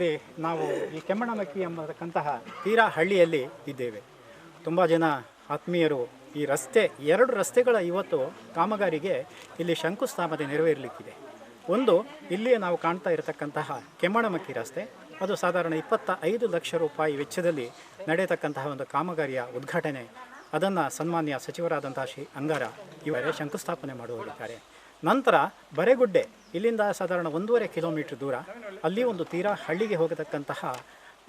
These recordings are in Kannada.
ಸಂದರ್ಭದಲ್ಲಿ ನಾವು ಈ ಕೆಮ್ಮಣಮಕ್ಕಿ ಎಂಬತಕ್ಕಂತಹ ತೀರಾ ಹಳ್ಳಿಯಲ್ಲಿ ಇದ್ದೇವೆ. ತುಂಬ ಜನ ಆತ್ಮೀಯರು ಈ ರಸ್ತೆ, ಎರಡು ರಸ್ತೆಗಳ ಇವತ್ತು ಕಾಮಗಾರಿಗೆ ಇಲ್ಲಿ ಶಂಕುಸ್ಥಾಪನೆ ನೆರವೇರಲಿಕ್ಕಿದೆ. ಒಂದು, ಇಲ್ಲಿಯೇ ನಾವು ಕಾಣ್ತಾ ಇರತಕ್ಕಂತಹ ಕೆಮ್ಮಣಮಕ್ಕಿ ರಸ್ತೆ. ಅದು ಸಾಧಾರಣ ಇಪ್ಪತ್ತ ಐದು ಲಕ್ಷ ರೂಪಾಯಿ ವೆಚ್ಚದಲ್ಲಿ ನಡೆಯತಕ್ಕಂತಹ ಒಂದು ಕಾಮಗಾರಿಯ ಉದ್ಘಾಟನೆ. ಅದನ್ನು ಸನ್ಮಾನ್ಯ ಸಚಿವರಾದಂತಹ ಶ್ರೀ ಅಂಗಾರ ಇವರೇ ಶಂಕುಸ್ಥಾಪನೆ ಮಾಡುವರಿದ್ದಾರೆ ನಂತರ ಬರೆಗುಡ್ಡೆ ಇಲ್ಲಿಂದ ಸಾಧಾರಣ ಒಂದೂವರೆ ಕಿಲೋಮೀಟ್ರ್ ದೂರ, ಅಲ್ಲಿ ಒಂದು ತೀರಾ ಹಳ್ಳಿಗೆ ಹೋಗತಕ್ಕಂತಹ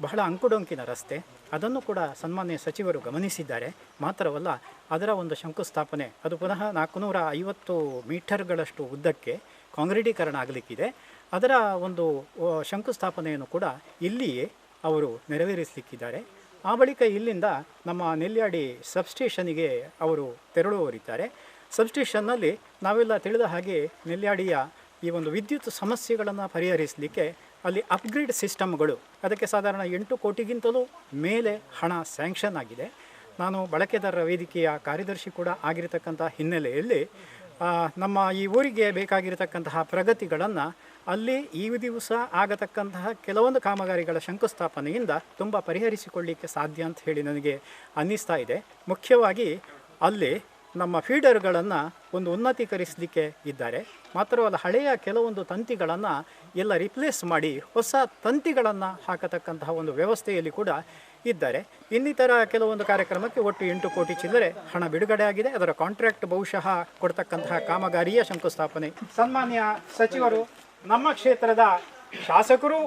ಬಹಳ ಅಂಕುಡೊಂಕಿನ ರಸ್ತೆ. ಅದನ್ನು ಕೂಡ ಸನ್ಮಾನ್ಯ ಸಚಿವರು ಗಮನಿಸಿದ್ದಾರೆ. ಮಾತ್ರವಲ್ಲ, ಅದರ ಒಂದು ಶಂಕುಸ್ಥಾಪನೆ, ಅದು ಪುನಃ ನಾಲ್ಕುನೂರ ಐವತ್ತು ಮೀಟರ್ಗಳಷ್ಟು ಉದ್ದಕ್ಕೆ ಕಾಂಕ್ರೀಟೀಕರಣ ಆಗಲಿಕ್ಕಿದೆ. ಅದರ ಒಂದು ಶಂಕುಸ್ಥಾಪನೆಯನ್ನು ಕೂಡ ಇಲ್ಲಿಯೇ ಅವರು ನೆರವೇರಿಸಲಿಕ್ಕಿದ್ದಾರೆ. ಆ ಬಳಿಕ ಇಲ್ಲಿಂದ ನಮ್ಮ ನೆಲ್ಯಾಡಿ ಸಬ್ಸ್ಟೇಷನಿಗೆ ಅವರು ತೆರಳುವವರಿದ್ದಾರೆ. ಸಬ್ಸ್ಟೇಷನ್ನಲ್ಲಿ ನಾವೆಲ್ಲ ತಿಳಿದ ಹಾಗೆ ನೆಲ್ಯಾಡಿಯ ಈ ಒಂದು ವಿದ್ಯುತ್ ಸಮಸ್ಯೆಗಳನ್ನು ಪರಿಹರಿಸಲಿಕ್ಕೆ ಅಲ್ಲಿ ಅಪ್ಗ್ರೇಡ್ ಸಿಸ್ಟಮ್ಗಳು, ಅದಕ್ಕೆ ಸಾಧಾರಣ ಎಂಟು ಕೋಟಿಗಿಂತಲೂ ಮೇಲೆ ಹಣ ಸ್ಯಾಂಕ್ಷನ್ ಆಗಿದೆ. ನಾನು ಬಳಕೆದಾರರ ವೇದಿಕೆಯ ಕಾರ್ಯದರ್ಶಿ ಕೂಡ ಆಗಿರತಕ್ಕಂಥ ಹಿನ್ನೆಲೆಯಲ್ಲಿ ನಮ್ಮ ಈ ಊರಿಗೆ ಬೇಕಾಗಿರತಕ್ಕಂತಹ ಪ್ರಗತಿಗಳನ್ನು ಅಲ್ಲಿ ಈ ದಿವಸ ಆಗತಕ್ಕಂತಹ ಕೆಲವೊಂದು ಕಾಮಗಾರಿಗಳ ಶಂಕುಸ್ಥಾಪನೆಯಿಂದ ತುಂಬ ಪರಿಹರಿಸಿಕೊಳ್ಳಲಿಕ್ಕೆ ಸಾಧ್ಯ ಅಂತ ಹೇಳಿ ನನಗೆ ಅನ್ನಿಸ್ತಾ ಇದೆ. ಮುಖ್ಯವಾಗಿ ಅಲ್ಲಿ ನಮ್ಮ ಫೀಡರ್ಗಳನ್ನು ಒಂದು ಉನ್ನತೀಕರಿಸಲಿಕ್ಕೆ ಇದ್ದಾರೆ. ಮಾತ್ರವಲ್ಲ ಹಳೆಯ ಕೆಲವೊಂದು ತಂತಿಗಳನ್ನು ಎಲ್ಲ ರಿಪ್ಲೇಸ್ ಮಾಡಿ ಹೊಸ ತಂತಿಗಳನ್ನು ಹಾಕತಕ್ಕಂತಹ ಒಂದು ವ್ಯವಸ್ಥೆಯಲ್ಲಿ ಕೂಡ ಇದ್ದಾರೆ. ಇನ್ನಿತರ ಕೆಲವೊಂದು ಕಾರ್ಯಕ್ರಮಕ್ಕೆ ಒಟ್ಟು ಎಂಟು ಕೋಟಿ ಚಿಲ್ಲರೆ ಹಣ ಬಿಡುಗಡೆ ಆಗಿದೆ. ಅದರ ಕಾಂಟ್ರಾಕ್ಟ್ ಬಹುಶಃ ಕೊಡ್ತಕ್ಕಂತಹ ಕಾಮಗಾರಿಯ ಶಂಕುಸ್ಥಾಪನೆ. ಸನ್ಮಾನ್ಯ ಸಚಿವರು ನಮ್ಮ ಕ್ಷೇತ್ರದ ಶಾಸಕರು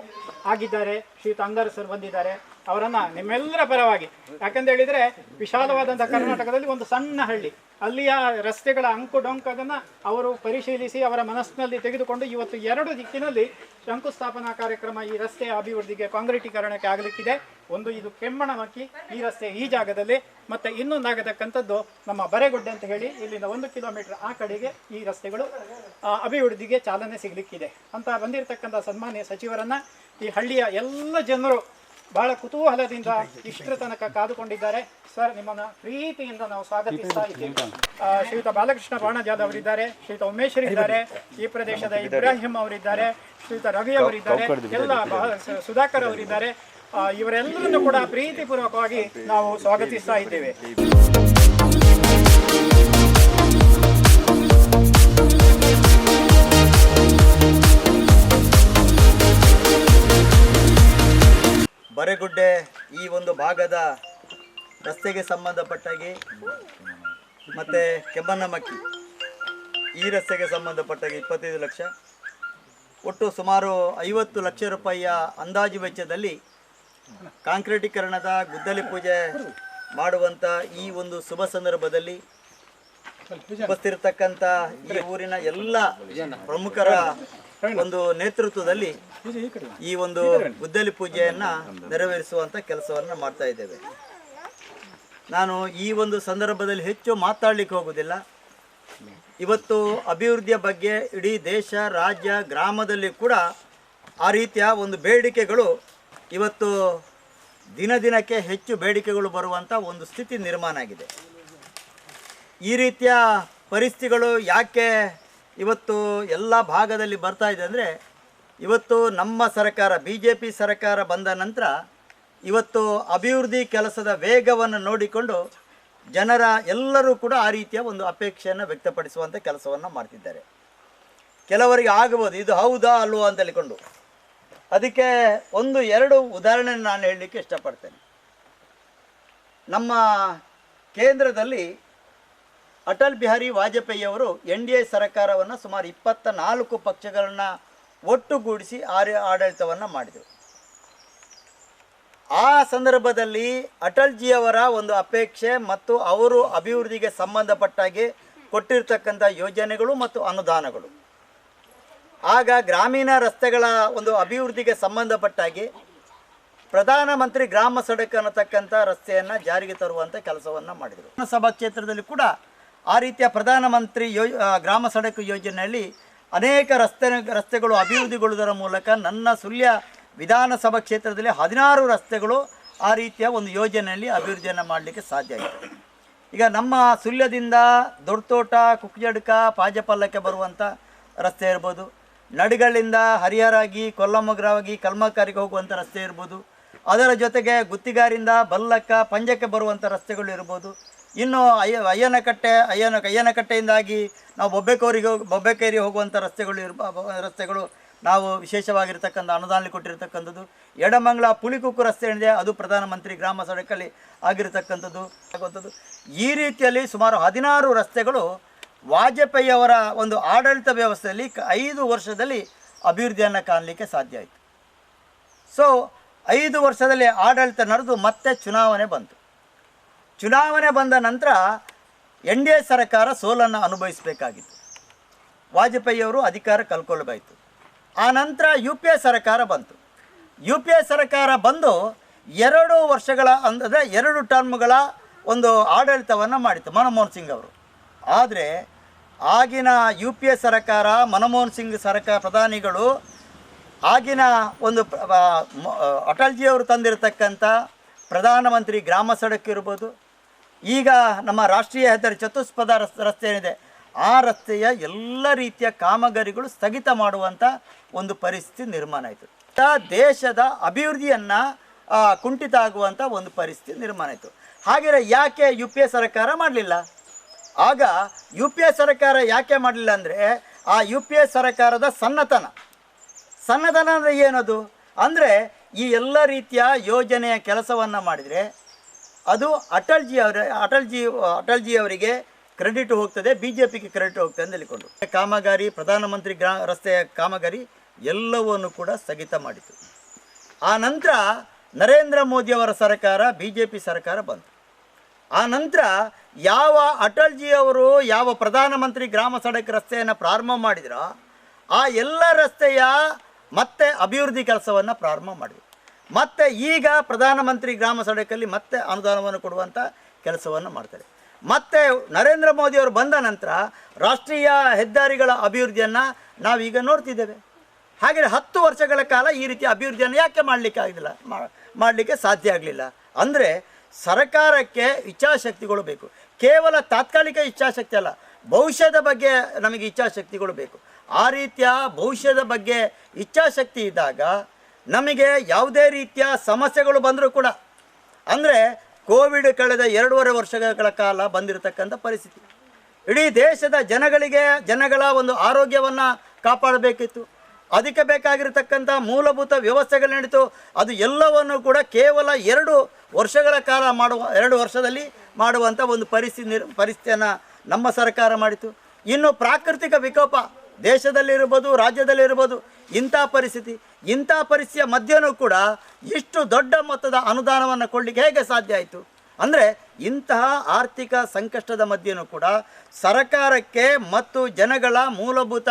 ಆಗಿದ್ದಾರೆ. ಶ್ರೀ ತಂಗರ್ ಸರ್ ಬಂದಿದ್ದಾರೆ. ಅವರನ್ನ ನಿಮ್ಮೆಲ್ಲರ ಪರವಾಗಿ. ಯಾಕಂತ ಹೇಳಿದ್ರೆ ವಿಶಾಲವಾದಂತಹ ಕರ್ನಾಟಕದಲ್ಲಿ ಒಂದು ಸಣ್ಣ ಹಳ್ಳಿ. ಅಲ್ಲಿಯ ರಸ್ತೆಗಳ ಅಂಕು ಡೊಂಕದನ್ನ ಅವರು ಪರಿಶೀಲಿಸಿ ಅವರ ಮನಸ್ಸಿನಲ್ಲಿ ತೆಗೆದುಕೊಂಡು ಇವತ್ತು ಎರಡು ದಿಕ್ಕಿನಲ್ಲಿ ಶಂಕುಸ್ಥಾಪನಾ ಕಾರ್ಯಕ್ರಮ ಈ ರಸ್ತೆಯ ಅಭಿವೃದ್ಧಿಗೆ ಕಾಂಕ್ರೀಟೀಕರಣಕ್ಕೆ ಆಗಲಿಕ್ಕಿದೆ. ಒಂದು ಇದು ಕೆಮ್ಮಣ ಹಾಕಿ ಈ ರಸ್ತೆ ಈ ಜಾಗದಲ್ಲಿ. ಮತ್ತೆ ಇನ್ನೊಂದಾಗತಕ್ಕಂಥದ್ದು ನಮ್ಮ ಬರೆಗುಡ್ಡೆ ಅಂತ ಹೇಳಿ ಇಲ್ಲಿಂದ ಒಂದು ಕಿಲೋಮೀಟರ್ ಆ ಕಡೆಗೆ ಈ ರಸ್ತೆಗಳು ಅಭಿವೃದ್ಧಿಗೆ ಚಾಲನೆ ಸಿಗಲಿಕ್ಕಿದೆ. ಅಂತ ಬಂದಿರತಕ್ಕಂಥ ಸನ್ಮಾನ್ಯ ಸಚಿವರನ್ನ ಈ ಹಳ್ಳಿಯ ಎಲ್ಲ ಜನರು ಬಹಳ ಕುತೂಹಲದಿಂದ ಇಷ್ಟರ ತನಕ ಕಾದುಕೊಂಡಿದ್ದಾರೆ. ಸರ್, ನಿಮ್ಮನ್ನ ಪ್ರೀತಿಯಿಂದ ನಾವು ಸ್ವಾಗತಿಸ್ತಾ ಇದ್ದೀವಿ. ಶ್ರೀಯುತ ಬಾಲಕೃಷ್ಣ ಬಾಣಜಾದ ಅವರಿದ್ದಾರೆ, ಶ್ರೀಯುತ ಉಮೇಶ್ವರ್ ಇದ್ದಾರೆ, ಈ ಪ್ರದೇಶದ ಇಬ್ರಾಹಿಂ ಅವರಿದ್ದಾರೆ, ಶ್ರೀಯುತ ರವಿ ಅವರಿದ್ದಾರೆ, ಎಲ್ಲ ಸುಧಾಕರ್ ಅವರಿದ್ದಾರೆ. ಇವರೆಲ್ಲರನ್ನು ಕೂಡ ಪ್ರೀತಿಪೂರ್ವಕವಾಗಿ ನಾವು ಸ್ವಾಗತಿಸ್ತಾ ಇದ್ದೇವೆ. ಭಾಗದ ರಸ್ತೆಗೆ ಸಂಬಂಧಪಟ್ಟಾಗಿ, ಮತ್ತು ಕೆಮ್ಮಣ್ಣಮಕ್ಕಿ ಈ ರಸ್ತೆಗೆ ಸಂಬಂಧಪಟ್ಟಾಗಿ ಇಪ್ಪತ್ತೈದು ಲಕ್ಷ. ಒಟ್ಟು ಸುಮಾರು ಐವತ್ತು ಲಕ್ಷ ರೂಪಾಯಿಯ ಅಂದಾಜು ವೆಚ್ಚದಲ್ಲಿ ಕಾಂಕ್ರೀಟೀಕರಣದ ಗುದ್ದಲಿ ಪೂಜೆ ಮಾಡುವಂಥ ಈ ಒಂದು ಶುಭ ಸಂದರ್ಭದಲ್ಲಿ ಉಪಸ್ಥಿರತಕ್ಕಂಥ ಈ ಊರಿನ ಎಲ್ಲ ಪ್ರಮುಖರ ಒಂದು ನೇತೃತ್ವದಲ್ಲಿ ಈ ಒಂದು ಗುದ್ದಲಿ ಪೂಜೆಯನ್ನ ನೆರವೇರಿಸುವಂತ ಕೆಲಸವನ್ನ ಮಾಡ್ತಾ ಇದ್ದೇವೆ. ನಾನು ಈ ಒಂದು ಸಂದರ್ಭದಲ್ಲಿ ಹೆಚ್ಚು ಮಾತಾಡ್ಲಿಕ್ಕೆ ಹೋಗುದಿಲ್ಲ. ಇವತ್ತು ಅಭಿವೃದ್ಧಿಯ ಬಗ್ಗೆ ಇಡೀ ದೇಶ ರಾಜ್ಯ ಗ್ರಾಮದಲ್ಲಿ ಕೂಡ ಆ ರೀತಿಯ ಒಂದು ಬೇಡಿಕೆಗಳು ಇವತ್ತು ದಿನ ದಿನಕ್ಕೆ ಹೆಚ್ಚು ಬೇಡಿಕೆಗಳು ಬರುವಂಥ ಒಂದು ಸ್ಥಿತಿ ನಿರ್ಮಾಣ ಆಗಿದೆ. ಈ ರೀತಿಯ ಪರಿಸ್ಥಿತಿಗಳು ಯಾಕೆ ಇವತ್ತು ಎಲ್ಲ ಭಾಗದಲ್ಲಿ ಬರ್ತಾ ಇದೆ ಅಂದರೆ ಇವತ್ತು ನಮ್ಮ ಸರ್ಕಾರ ಬಿ ಜೆ ಪಿ ಸರ್ಕಾರ ಬಂದ ನಂತರ ಇವತ್ತು ಅಭಿವೃದ್ಧಿ ಕೆಲಸದ ವೇಗವನ್ನು ನೋಡಿಕೊಂಡು ಜನರ ಎಲ್ಲರೂ ಕೂಡ ಆ ರೀತಿಯ ಒಂದು ಅಪೇಕ್ಷೆಯನ್ನು ವ್ಯಕ್ತಪಡಿಸುವಂಥ ಕೆಲಸವನ್ನು ಮಾಡ್ತಿದ್ದಾರೆ. ಕೆಲವರಿಗೆ ಆಗಬಹುದು ಇದು ಹೌದಾ ಅಲ್ವಾ ಅಂತ ಹೇಳಿಕೊಂಡು ಅದಕ್ಕೆ ಒಂದು ಎರಡು ಉದಾಹರಣೆ ನಾನು ಹೇಳಲಿಕ್ಕೆ ಇಷ್ಟಪಡ್ತೇನೆ. ನಮ್ಮ ಕೇಂದ್ರದಲ್ಲಿ ಅಟಲ್ ಬಿಹಾರಿ ವಾಜಪೇಯಿ ಅವರು ಎನ್ ಡಿ ಎ ಸರ್ಕಾರವನ್ನು ಸುಮಾರು ಇಪ್ಪತ್ತ ನಾಲ್ಕು ಪಕ್ಷಗಳನ್ನು ಒಟ್ಟುಗೂಡಿಸಿ ಆರ್ಯ ಆಡಳಿತವನ್ನು ಮಾಡಿದರು. ಆ ಸಂದರ್ಭದಲ್ಲಿ ಅಟಲ್ಜಿಯವರ ಒಂದು ಅಪೇಕ್ಷೆ ಮತ್ತು ಅವರು ಅಭಿವೃದ್ಧಿಗೆ ಸಂಬಂಧಪಟ್ಟಾಗೆ ಕೊಟ್ಟಿರ್ತಕ್ಕಂಥ ಯೋಜನೆಗಳು ಮತ್ತು ಅನುದಾನಗಳು. ಆಗ ಗ್ರಾಮೀಣ ರಸ್ತೆಗಳ ಒಂದು ಅಭಿವೃದ್ಧಿಗೆ ಸಂಬಂಧಪಟ್ಟಾಗಿ ಪ್ರಧಾನಮಂತ್ರಿ ಗ್ರಾಮ ಸಡಕ್ ಅನ್ನತಕ್ಕಂಥ ರಸ್ತೆಯನ್ನು ಜಾರಿಗೆ ತರುವಂಥ ಕೆಲಸವನ್ನು ಮಾಡಿದರು. ಸಭಾ ಕ್ಷೇತ್ರದಲ್ಲಿ ಕೂಡ ಆ ರೀತಿಯ ಪ್ರಧಾನಮಂತ್ರಿ ಯೋ ಗ್ರಾಮ ಸಡಕು ಯೋಜನೆಯಲ್ಲಿ ಅನೇಕ ರಸ್ತೆ, ರಸ್ತೆಗಳು ಅಭಿವೃದ್ಧಿಗೊಳ್ಳುವುದರ ಮೂಲಕ ನನ್ನ ಸುಳ್ಯ ವಿಧಾನಸಭಾ ಕ್ಷೇತ್ರದಲ್ಲಿ ಹದಿನಾರು ರಸ್ತೆಗಳು ಆ ರೀತಿಯ ಒಂದು ಯೋಜನೆಯಲ್ಲಿ ಅಭಿವೃದ್ಧಿಯನ್ನು ಮಾಡಲಿಕ್ಕೆ ಸಾಧ್ಯ ಆಯಿತು. ಈಗ ನಮ್ಮ ಸುಳ್ಯದಿಂದ ದೊಡ್ಡತೋಟ ಕುಕ್ಜಡ್ಕ ಪಾಜಪಲ್ಲಕ್ಕೆ ಬರುವಂಥ ರಸ್ತೆ ಇರ್ಬೋದು, ನಡುಗಳಿಂದ ಹರಿಹರಾಗಿ, ಕೊಲ್ಲಮಗ್ರವಾಗಿ, ಕಲ್ಮಕಾರಿಗೆ ಹೋಗುವಂಥ ರಸ್ತೆ ಇರ್ಬೋದು, ಅದರ ಜೊತೆಗೆ ಗುತ್ತಿಗಾರಿಂದ ಬಲ್ಲಕ್ಕ, ಪಂಜಕ್ಕೆ ಬರುವಂಥ ರಸ್ತೆಗಳು ಇರ್ಬೋದು ಇನ್ನು ಅಯ್ಯ ಅಯ್ಯನಕಟ್ಟೆ ಅಯ್ಯನ ಅಯ್ಯನಕಟ್ಟೆಯಿಂದಾಗಿ ನಾವು ಬೊಬ್ಬೆಕೋರಿಗೆ ಹೋಗಿ, ಬೊಬ್ಬೆಕೇರಿ ಹೋಗುವಂಥ ರಸ್ತೆಗಳು ಇರ್ಬ ರಸ್ತೆಗಳು ನಾವು ವಿಶೇಷವಾಗಿರ್ತಕ್ಕಂಥ ಅನುದಾನ ಕೊಟ್ಟಿರ್ತಕ್ಕಂಥದ್ದು. ಎಡಮಂಗಲ ಪುಲಿಕುಕ್ಕು ರಸ್ತೆ ಏನಿದೆ, ಅದು ಪ್ರಧಾನಮಂತ್ರಿ ಗ್ರಾಮ ಸಡಕಲ್ಲಿ ಆಗಿರತಕ್ಕಂಥದ್ದು. ಆಗುವಂಥದ್ದು. ಈ ರೀತಿಯಲ್ಲಿ ಸುಮಾರು ಹದಿನಾರು ರಸ್ತೆಗಳು ವಾಜಪೇಯಿ ಅವರ ಒಂದು ಆಡಳಿತ ವ್ಯವಸ್ಥೆಯಲ್ಲಿ ಐದು ವರ್ಷದಲ್ಲಿ ಅಭಿವೃದ್ಧಿಯನ್ನು ಕಾಣಲಿಕ್ಕೆ ಸಾಧ್ಯ ಆಯಿತು. ಸೊ ಐದು ವರ್ಷದಲ್ಲಿ ಆಡಳಿತ ನಡೆದು ಮತ್ತೆ ಚುನಾವಣೆ ಬಂತು. ಚುನಾವಣೆ ಬಂದ ನಂತರ ಎನ್ ಡಿ ಎ ಸರ್ಕಾರ ಸೋಲನ್ನು ಅನುಭವಿಸಬೇಕಾಗಿತ್ತು. ವಾಜಪೇಯಿಯವರು ಅಧಿಕಾರ ಕಳ್ಕೊಳ್ಬೇಕಾಯಿತು ಆ ನಂತರ ಯು ಪಿ ಎ ಸರ್ಕಾರ ಬಂತು. ಯು ಪಿ ಎ ಸರ್ಕಾರ ಬಂದು ಎರಡು ವರ್ಷಗಳ ಅಂದರೆ ಎರಡು ಟರ್ಮ್ಗಳ ಒಂದು ಆಡಳಿತವನ್ನು ಮಾಡಿತು ಮನಮೋಹನ್ ಸಿಂಗ್ ಅವರು. ಆದರೆ ಆಗಿನ ಯು ಪಿ ಎ ಸರ್ಕಾರ, ಮನಮೋಹನ್ ಸಿಂಗ್ ಸರ್ಕಾರ ಪ್ರಧಾನಿಗಳು ಆಗಿನ ಒಂದು ಅಟಲ್ಜಿಯವರು ತಂದಿರತಕ್ಕಂಥ ಪ್ರಧಾನಮಂತ್ರಿ ಗ್ರಾಮ ಸಡಕ್ ಇರ್ಬೋದು ಈಗ ನಮ್ಮ ರಾಷ್ಟ್ರೀಯ ಹೆದ್ದಾರಿ ಚತುಷ್ಪಥ ರಸ್ ರಸ್ತೆ ಏನಿದೆ ಆ ರಸ್ತೆಯ ಎಲ್ಲ ರೀತಿಯ ಕಾಮಗಾರಿಗಳು ಸ್ಥಗಿತ ಮಾಡುವಂಥ ಒಂದು ಪರಿಸ್ಥಿತಿ ನಿರ್ಮಾಣ ಆಯಿತು. ದೇಶದ ಅಭಿವೃದ್ಧಿಯನ್ನು ಕುಂಠಿತ ಆಗುವಂಥ ಒಂದು ಪರಿಸ್ಥಿತಿ ನಿರ್ಮಾಣ ಆಯಿತು. ಹಾಗೆಯೇ ಯಾಕೆ ಯು ಪಿ ಎ ಸರ್ಕಾರ ಮಾಡಲಿಲ್ಲ? ಆಗ ಯು ಪಿ ಎ ಸರ್ಕಾರ ಯಾಕೆ ಮಾಡಲಿಲ್ಲ ಅಂದರೆ, ಆ ಯು ಪಿ ಎ ಸರ್ಕಾರದ ಸನ್ನತನ. ಸನ್ನತನ ಅಂದರೆ ಏನದು? ಅಂದರೆ ಈ ಎಲ್ಲ ರೀತಿಯ ಯೋಜನೆಯ ಕೆಲಸವನ್ನು ಮಾಡಿದರೆ ಅದು ಅಟಲ್ಜಿ ಅವರ, ಅಟಲ್ಜಿ ಅಟಲ್ಜಿ ಅವರಿಗೆ ಕ್ರೆಡಿಟ್ ಹೋಗ್ತದೆ ಬಿ ಜೆ ಪಿಗೆ ಕ್ರೆಡಿಟ್ ಹೋಗ್ತದೆ ಅಂತ ಹೇಳಿಕೊಂಡು. ಕಾಮಗಾರಿ, ಪ್ರಧಾನಮಂತ್ರಿ ಗ್ರಾ, ರಸ್ತೆಯ ಕಾಮಗಾರಿ ಎಲ್ಲವನ್ನು ಕೂಡ ಸ್ಥಗಿತ ಮಾಡಿತು. ಆ ನಂತರ ನರೇಂದ್ರ ಮೋದಿಯವರ ಸರ್ಕಾರ ಬಿ ಜೆ ಪಿ ಸರ್ಕಾರ ಬಂತು. ಆ ನಂತರ ಯಾವ ಅಟಲ್ಜಿ ಅವರು ಯಾವ ಪ್ರಧಾನಮಂತ್ರಿ ಗ್ರಾಮ ಸಡಕ್ ರಸ್ತೆಯನ್ನು ಪ್ರಾರಂಭ ಮಾಡಿದ್ರೋ, ಆ ಎಲ್ಲ ರಸ್ತೆಯ ಮತ್ತೆ ಅಭಿವೃದ್ಧಿ ಕೆಲಸವನ್ನು ಪ್ರಾರಂಭ ಮಾಡಿದ್ರು. ಮತ್ತೆ ಈಗ ಪ್ರಧಾನಮಂತ್ರಿ ಗ್ರಾಮ ಸಡಕಲ್ಲಿ ಮತ್ತೆ ಅನುದಾನವನ್ನು ಕೊಡುವಂಥ ಕೆಲಸವನ್ನು ಮಾಡ್ತಾರೆ. ಮತ್ತೆ ನರೇಂದ್ರ ಮೋದಿ ಅವರು ಬಂದ ನಂತರ ರಾಷ್ಟ್ರೀಯ ಹೆದ್ದಾರಿಗಳ ಅಭಿವೃದ್ಧಿಯನ್ನು ನಾವೀಗ ನೋಡ್ತಿದ್ದೇವೆ. ಹಾಗೆ ಹತ್ತು ವರ್ಷಗಳ ಕಾಲ ಈ ರೀತಿ ಅಭಿವೃದ್ಧಿಯನ್ನು ಯಾಕೆ ಮಾಡಲಿಕ್ಕೆ ಆಗಲಿಲ್ಲ ಮಾಡಲಿಕ್ಕೆ ಸಾಧ್ಯ ಆಗಲಿಲ್ಲ. ಅಂದರೆ ಸರ್ಕಾರಕ್ಕೆ ಇಚ್ಛಾಶಕ್ತಿಗಳು ಬೇಕು. ಕೇವಲ ತಾತ್ಕಾಲಿಕ ಇಚ್ಛಾಶಕ್ತಿ ಅಲ್ಲ, ಭವಿಷ್ಯದ ಬಗ್ಗೆ ನಮಗೆ ಇಚ್ಛಾಶಕ್ತಿಗಳು ಬೇಕು. ಆ ರೀತಿಯ ಭವಿಷ್ಯದ ಬಗ್ಗೆ ಇಚ್ಛಾಶಕ್ತಿ ಇದ್ದಾಗ ನಮಗೆ ಯಾವುದೇ ರೀತಿಯ ಸಮಸ್ಯೆಗಳು ಬಂದರೂ ಕೂಡ, ಅಂದರೆ ಕೋವಿಡ್ ಕಳೆದ ಎರಡೂವರೆ ವರ್ಷಗಳ ಕಾಲ ಬಂದಿರತಕ್ಕಂಥ ಪರಿಸ್ಥಿತಿ. ಇಡೀ ದೇಶದ ಜನಗಳಿಗೆ, ಜನಗಳ ಒಂದು ಆರೋಗ್ಯವನ್ನು ಕಾಪಾಡಬೇಕಿತ್ತು. ಅದಕ್ಕೆ ಬೇಕಾಗಿರತಕ್ಕಂಥ ಮೂಲಭೂತ ವ್ಯವಸ್ಥೆಗಳು ನಡೀತು. ಅದು ಎಲ್ಲವನ್ನು ಕೂಡ ಕೇವಲ ಎರಡು ವರ್ಷಗಳ ಕಾಲ ಮಾಡುವ, ಎರಡು ವರ್ಷದಲ್ಲಿ ಮಾಡುವಂಥ ಒಂದು ಪರಿಸ್ಥಿತಿ ನಿರ್, ಪರಿಸ್ಥಿತಿಯನ್ನು ನಮ್ಮ ಸರ್ಕಾರ ಮಾಡಿತು ಇನ್ನು ಪ್ರಾಕೃತಿಕ ವಿಕೋಪ ದೇಶದಲ್ಲಿರ್ಬೋದು, ರಾಜ್ಯದಲ್ಲಿರ್ಬೋದು, ಇಂಥ ಪರಿಸ್ಥಿತಿ. ಇಂಥ ಪರಿಸ್ಥಿತಿಯ ಮಧ್ಯನೂ ಕೂಡ ಇಷ್ಟು ದೊಡ್ಡ ಮೊತ್ತದ ಅನುದಾನವನ್ನು ಕೊಡಲಿಕ್ಕೆ ಹೇಗೆ ಸಾಧ್ಯ ಆಯಿತು? ಅಂದರೆ ಇಂತಹ ಆರ್ಥಿಕ ಸಂಕಷ್ಟದ ಮಧ್ಯೆಯೂ ಕೂಡ ಸರಕಾರಕ್ಕೆ ಮತ್ತು ಜನಗಳ ಮೂಲಭೂತ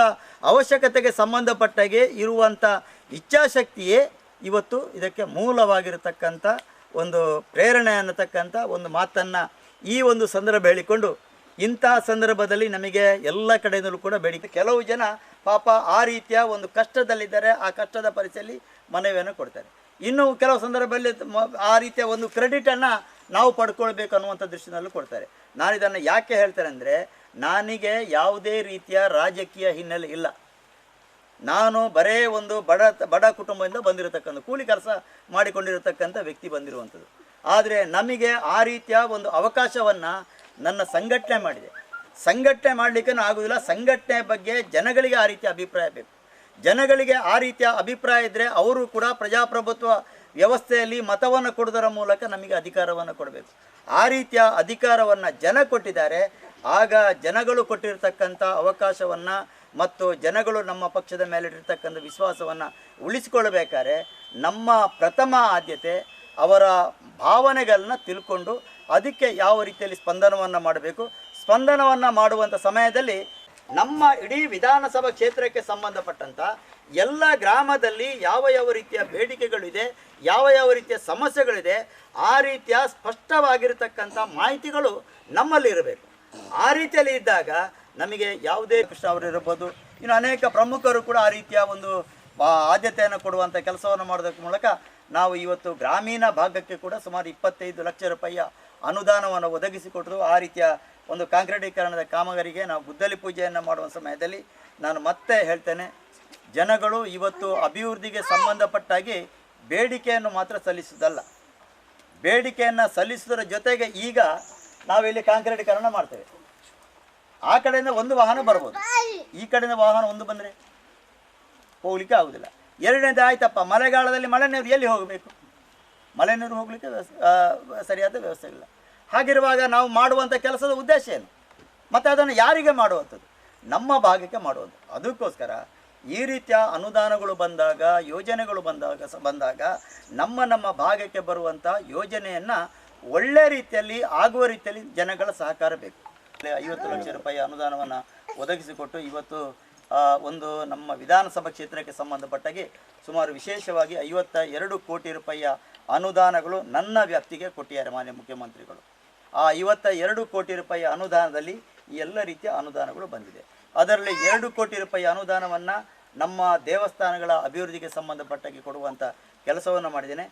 ಅವಶ್ಯಕತೆಗೆ ಸಂಬಂಧಪಟ್ಟಾಗೆ ಇರುವಂಥ ಇಚ್ಛಾಶಕ್ತಿಯೇ ಇವತ್ತು ಇದಕ್ಕೆ ಮೂಲವಾಗಿರತಕ್ಕಂಥ ಒಂದು ಪ್ರೇರಣೆ ಅನ್ನತಕ್ಕಂಥ ಒಂದು ಮಾತನ್ನು ಈ ಒಂದು ಸಂದರ್ಭ ಹೇಳಿಕೊಂಡು ಇಂತಹ ಸಂದರ್ಭದಲ್ಲಿ ನಮಗೆ ಎಲ್ಲ ಕಡೆಯಿಂದಲೂ ಕೂಡ ಬೇಡಿಕೆ. ಕೆಲವು ಜನ ಪಾಪ ಆ ರೀತಿಯ ಒಂದು ಕಷ್ಟದಲ್ಲಿದ್ದಾರೆ ಆ ಕಷ್ಟದ ಪರಿಸ್ಥಿತಿಯಲ್ಲಿ ಮನವಿಯನ್ನು ಕೊಡ್ತಾರೆ. ಇನ್ನು ಕೆಲವು ಸಂದರ್ಭದಲ್ಲಿ ಆ ರೀತಿಯ ಒಂದು ಕ್ರೆಡಿಟನ್ನು ನಾವು ಪಡ್ಕೊಳ್ಬೇಕು ಅನ್ನುವಂಥ ದೃಷ್ಟಿನಲ್ಲೂ ಕೊಡ್ತಾರೆ. ನಾನು ಇದನ್ನು ಯಾಕೆ ಹೇಳ್ತೇನೆ ಅಂದರೆ, ನನಗೆ ಯಾವುದೇ ರೀತಿಯ ರಾಜಕೀಯ ಹಿನ್ನೆಲೆ ಇಲ್ಲ. ನಾನು ಬರೇ ಒಂದು ಬಡ ಬಡ ಕುಟುಂಬದಿಂದ ಬಂದಿರತಕ್ಕಂಥ, ಕೂಲಿ ಕೆಲಸ ಮಾಡಿಕೊಂಡಿರತಕ್ಕಂಥ ವ್ಯಕ್ತಿ ಬಂದಿರುವಂಥದ್ದು. ಆದರೆ ನಮಗೆ ಆ ರೀತಿಯ ಒಂದು ಅವಕಾಶವನ್ನು ನನ್ನ ಸಂಘಟನೆ ಮಾಡಿದೆ. ಸಂಘಟನೆ ಮಾಡಲಿಕ್ಕೂ ಆಗೋದಿಲ್ಲ. ಸಂಘಟನೆ ಬಗ್ಗೆ ಜನಗಳಿಗೆ ಆ ರೀತಿಯ ಅಭಿಪ್ರಾಯ ಬೇಕು. ಜನಗಳಿಗೆ ಆ ರೀತಿಯ ಅಭಿಪ್ರಾಯ ಇದ್ದರೆ ಅವರು ಕೂಡ ಪ್ರಜಾಪ್ರಭುತ್ವ ವ್ಯವಸ್ಥೆಯಲ್ಲಿ ಮತವನ್ನು ಕೊಡೋದರ ಮೂಲಕ ನಮಗೆ ಅಧಿಕಾರವನ್ನು ಕೊಡಬೇಕು. ಆ ರೀತಿಯ ಅಧಿಕಾರವನ್ನು ಜನ ಕೊಟ್ಟಿದ್ದಾರೆ. ಆಗ ಜನಗಳು ಕೊಟ್ಟಿರ್ತಕ್ಕಂಥ ಅವಕಾಶವನ್ನು ಮತ್ತು ಜನಗಳು ನಮ್ಮ ಪಕ್ಷದ ಮೇಲಿಟ್ಟಿರ್ತಕ್ಕಂಥ ವಿಶ್ವಾಸವನ್ನು ಉಳಿಸಿಕೊಳ್ಳಬೇಕಾದ್ರೆ ನಮ್ಮ ಪ್ರಥಮ ಆದ್ಯತೆ ಅವರ ಭಾವನೆಗಳನ್ನ ತಿಳ್ಕೊಂಡು ಅದಕ್ಕೆ ಯಾವ ರೀತಿಯಲ್ಲಿ ಸ್ಪಂದನವನ್ನು ಮಾಡಬೇಕು. ಸ್ಪಂದನವನ್ನು ಮಾಡುವಂಥ ಸಮಯದಲ್ಲಿ ನಮ್ಮ ಇಡೀ ವಿಧಾನಸಭಾ ಕ್ಷೇತ್ರಕ್ಕೆ ಸಂಬಂಧಪಟ್ಟಂಥ ಎಲ್ಲ ಗ್ರಾಮದಲ್ಲಿ ಯಾವ ಯಾವ ರೀತಿಯ ಬೇಡಿಕೆಗಳಿದೆ, ಯಾವ ಯಾವ ರೀತಿಯ ಸಮಸ್ಯೆಗಳಿದೆ, ಆ ರೀತಿಯ ಸ್ಪಷ್ಟವಾಗಿರತಕ್ಕಂಥ ಮಾಹಿತಿಗಳು ನಮ್ಮಲ್ಲಿ ಇರಬೇಕು. ಆ ರೀತಿಯಲ್ಲಿ ಇದ್ದಾಗ ನಮಗೆ ಯಾವುದೇ ಕೃಷ್ಣ ಅವರು ಇರ್ಬೋದು ಇನ್ನು ಅನೇಕ ಪ್ರಮುಖರು ಕೂಡ ಆ ರೀತಿಯ ಒಂದು ಆದ್ಯತೆಯನ್ನು ಕೊಡುವಂಥ ಕೆಲಸವನ್ನು ಮಾಡೋದಕ್ಕೆ ಮೂಲಕ ನಾವು ಇವತ್ತು ಗ್ರಾಮೀಣ ಭಾಗಕ್ಕೆ ಕೂಡ ಸುಮಾರು ಇಪ್ಪತ್ತೈದು ಲಕ್ಷ ರೂಪಾಯಿಯ ಅನುದಾನವನ್ನು ಒದಗಿಸಿಕೊಟ್ಟರು ಆ ರೀತಿಯ ಒಂದು ಕಾಂಕ್ರೀಟೀಕರಣದ ಕಾಮಗಾರಿಗೆ ನಾವು ಗುದ್ದಲಿ ಪೂಜೆಯನ್ನು ಮಾಡುವ ಸಮಯದಲ್ಲಿ ನಾನು ಮತ್ತೆ ಹೇಳ್ತೇನೆ, ಜನಗಳು ಇವತ್ತು ಅಭಿವೃದ್ಧಿಗೆ ಸಂಬಂಧಪಟ್ಟಾಗಿ ಬೇಡಿಕೆಯನ್ನು ಮಾತ್ರ ಸಲ್ಲಿಸುವುದಲ್ಲ. ಬೇಡಿಕೆಯನ್ನು ಸಲ್ಲಿಸುವುದರ ಜೊತೆಗೆ ಈಗ ನಾವಿಲ್ಲಿ ಕಾಂಕ್ರೀಟೀಕರಣ ಮಾಡ್ತೇವೆ. ಆ ಕಡೆಯಿಂದ ಒಂದು ವಾಹನ ಬರ್ಬೋದು. ಈ ಕಡೆಯಿಂದ ವಾಹನ ಒಂದು ಬಂದರೆ ಹೋಗ್ಲಿಕ್ಕೆ ಆಗುದಿಲ್ಲ. ಎರಡನೇದು ಆಯ್ತಪ್ಪ, ಮಳೆಗಾಲದಲ್ಲಿ ಮಳೆ ನೀರು ಎಲ್ಲಿ ಹೋಗಬೇಕು? ಮಳೆ ನೀರು ಹೋಗ್ಲಿಕ್ಕೆ ಸರಿಯಾದ ವ್ಯವಸ್ಥೆ ಇಲ್ಲ. ಹಾಗಿರುವಾಗ ನಾವು ಮಾಡುವಂಥ ಕೆಲಸದ ಉದ್ದೇಶ ಏನು? ಮತ್ತು ಅದನ್ನು ಯಾರಿಗೆ ಮಾಡುವಂಥದ್ದು? ನಮ್ಮ ಭಾಗಕ್ಕೆ ಮಾಡುವಂಥದ್ದು. ಅದಕ್ಕೋಸ್ಕರ ಈ ರೀತಿಯ ಅನುದಾನಗಳು ಬಂದಾಗ, ಯೋಜನೆಗಳು ಬಂದಾಗ ಬಂದಾಗ ನಮ್ಮ ನಮ್ಮ ಭಾಗಕ್ಕೆ ಬರುವಂಥ ಯೋಜನೆಯನ್ನು ಒಳ್ಳೆ ರೀತಿಯಲ್ಲಿ, ಆಗುವ ರೀತಿಯಲ್ಲಿ ಜನಗಳ ಸಹಕಾರ ಬೇಕು. ಐವತ್ತು ಲಕ್ಷ ರೂಪಾಯಿ ಅನುದಾನವನ್ನು ಒದಗಿಸಿಕೊಟ್ಟು ಇವತ್ತು ಒಂದು ನಮ್ಮ ವಿಧಾನಸಭಾ ಕ್ಷೇತ್ರಕ್ಕೆ ಸಂಬಂಧಪಟ್ಟಾಗಿ ಸುಮಾರು ವಿಶೇಷವಾಗಿ ಐವತ್ತ ಎರಡು ಕೋಟಿ ರೂಪಾಯಿಯ ಅನುದಾನಗಳು ನನ್ನ ವ್ಯಾಪ್ತಿಗೆ ಕೊಟ್ಟಿದ್ದಾರೆ ಮಾನ್ಯ ಮುಖ್ಯಮಂತ್ರಿಗಳು. ಆ ಇವತ್ತ ಎರಡು ಕೋಟಿ ರೂಪಾಯಿ ಅನುದಾನದಲ್ಲಿ ಎಲ್ಲ ರೀತಿಯ ಅನುದಾನಗಳು ಬಂದಿದೆ. ಅದರಲ್ಲಿ ಎರಡು ಕೋಟಿ ರೂಪಾಯಿ ಅನುದಾನವನ್ನು ನಮ್ಮ ದೇವಸ್ಥಾನಗಳ ಅಭಿವೃದ್ಧಿಗೆ ಸಂಬಂಧಪಟ್ಟಾಗಿ ಕೊಡುವಂಥ ಕೆಲಸವನ್ನು ಮಾಡಿದ್ದೇನೆ.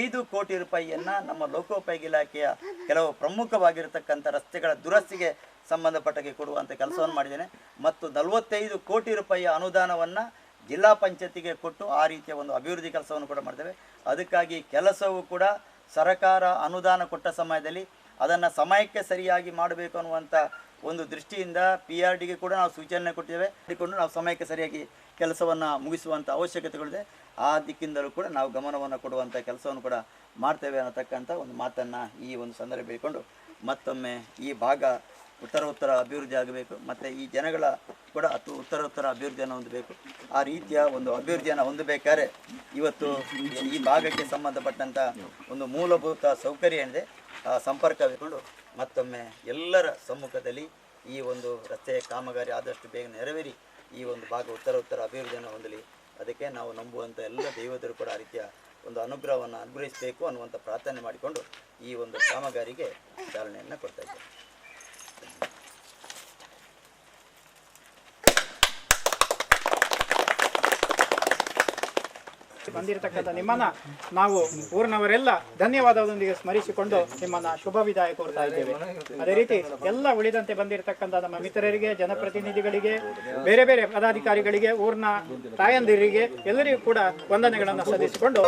ಐದು ಕೋಟಿ ರೂಪಾಯಿಯನ್ನು ನಮ್ಮ ಲೋಕೋಪಯೋಗಿ ಇಲಾಖೆಯ ಕೆಲವು ಪ್ರಮುಖವಾಗಿರತಕ್ಕಂಥ ರಸ್ತೆಗಳ ದುರಸ್ತಿಗೆ ಸಂಬಂಧಪಟ್ಟಾಗಿ ಕೊಡುವಂಥ ಕೆಲಸವನ್ನು ಮಾಡಿದ್ದೇನೆ. ಮತ್ತು ನಲವತ್ತೈದು ಕೋಟಿ ರೂಪಾಯಿಯ ಅನುದಾನವನ್ನು ಜಿಲ್ಲಾ ಪಂಚಾಯತಿಗೆ ಕೊಟ್ಟು ಆ ರೀತಿಯ ಒಂದು ಅಭಿವೃದ್ಧಿ ಕೆಲಸವನ್ನು ಕೂಡ ಮಾಡ್ತೇವೆ ಅದಕ್ಕಾಗಿ ಕೆಲಸವು ಕೂಡ ಸರಕಾರ ಅನುದಾನ ಕೊಟ್ಟ ಸಮಯದಲ್ಲಿ ಅದನ್ನು ಸಮಯಕ್ಕೆ ಸರಿಯಾಗಿ ಮಾಡಬೇಕು ಅನ್ನುವಂಥ ಒಂದು ದೃಷ್ಟಿಯಿಂದ ಪಿ ಆರ್ ಡಿಗೆ ಕೂಡ ನಾವು ಸೂಚನೆ ಕೊಟ್ಟಿದ್ದೇವೆ. ಮಾಡಿಕೊಂಡು ನಾವು ಸಮಯಕ್ಕೆ ಸರಿಯಾಗಿ ಕೆಲಸವನ್ನು ಮುಗಿಸುವಂಥ ಅವಶ್ಯಕತೆಗಳಿದೆ. ಆ ದಿಕ್ಕಿಂದಲೂ ಕೂಡ ನಾವು ಗಮನವನ್ನು ಕೊಡುವಂಥ ಕೆಲಸವನ್ನು ಕೂಡ ಮಾಡ್ತೇವೆ ಅನ್ನತಕ್ಕಂಥ ಒಂದು ಮಾತನ್ನು ಈ ಒಂದು ಸಂದರ್ಭ ಹೇಳಿಕೊಂಡು ಮತ್ತೊಮ್ಮೆ ಈ ಭಾಗ ಉತ್ತರ ಉತ್ತರ ಅಭಿವೃದ್ಧಿ ಆಗಬೇಕು. ಮತ್ತು ಈ ಜನಗಳ ಕೂಡ ಅತು ಉತ್ತರ ಉತ್ತರ ಅಭಿವೃದ್ಧಿಯನ್ನು ಹೊಂದಬೇಕು. ಆ ರೀತಿಯ ಒಂದು ಅಭಿವೃದ್ಧಿಯನ್ನು ಹೊಂದಬೇಕಾದ್ರೆ ಇವತ್ತು ಈ ಭಾಗಕ್ಕೆ ಸಂಬಂಧಪಟ್ಟಂಥ ಒಂದು ಮೂಲಭೂತ ಸೌಕರ್ಯ ಏನಿದೆ ಆ ಸಂಪರ್ಕ ಇಟ್ಕೊಂಡು ಮತ್ತೊಮ್ಮೆ ಎಲ್ಲರ ಸಮ್ಮುಖದಲ್ಲಿ ಈ ಒಂದು ರಸ್ತೆಯ ಕಾಮಗಾರಿ ಆದಷ್ಟು ಬೇಗ ನೆರವೇರಿ. ಈ ಒಂದು ಭಾಗ ಉತ್ತರ ಉತ್ತರ ಅಭಿವೃದ್ಧಿಯನ್ನು ಹೊಂದಲಿ. ಅದಕ್ಕೆ ನಾವು ನಂಬುವಂಥ ಎಲ್ಲ ದೈವದರು ಕೂಡ ಆ ರೀತಿಯ ಒಂದು ಅನುಗ್ರಹವನ್ನು ಅನುಗ್ರಹಿಸಬೇಕು ಅನ್ನುವಂಥ ಪ್ರಾರ್ಥನೆ ಮಾಡಿಕೊಂಡು ಈ ಒಂದು ಕಾಮಗಾರಿಗೆ ಚಾಲನೆಯನ್ನು ಕೊಡ್ತಾ ಇದ್ದೇವೆ. ಬಂದಿರತಕ್ಕಂಥ ನಿಮ್ಮನ್ನ ನಾವು ಊರಿನವರೆಲ್ಲ ಧನ್ಯವಾದದೊಂದಿಗೆ ಸ್ಮರಿಸಿಕೊಂಡು ನಿಮ್ಮನ್ನ ಶುಭ ವಿದಾಯ ಕೋರ್ತಾ ಇದ್ದೇವೆ. ಅದೇ ರೀತಿ ಎಲ್ಲ ಉಳಿದಂತೆ ಬಂದಿರತಕ್ಕಂಥ ನಮ್ಮ ಮಿತ್ರರಿಗೆ, ಜನಪ್ರತಿನಿಧಿಗಳಿಗೆ, ಬೇರೆ ಬೇರೆ ಪದಾಧಿಕಾರಿಗಳಿಗೆ, ಊರಿನ ತಾಯಂದಿರಿಗೆ ಎಲ್ಲರಿಗೂ ಕೂಡ ವಂದನೆಗಳನ್ನು ಸಲ್ಲಿಸಿಕೊಂಡು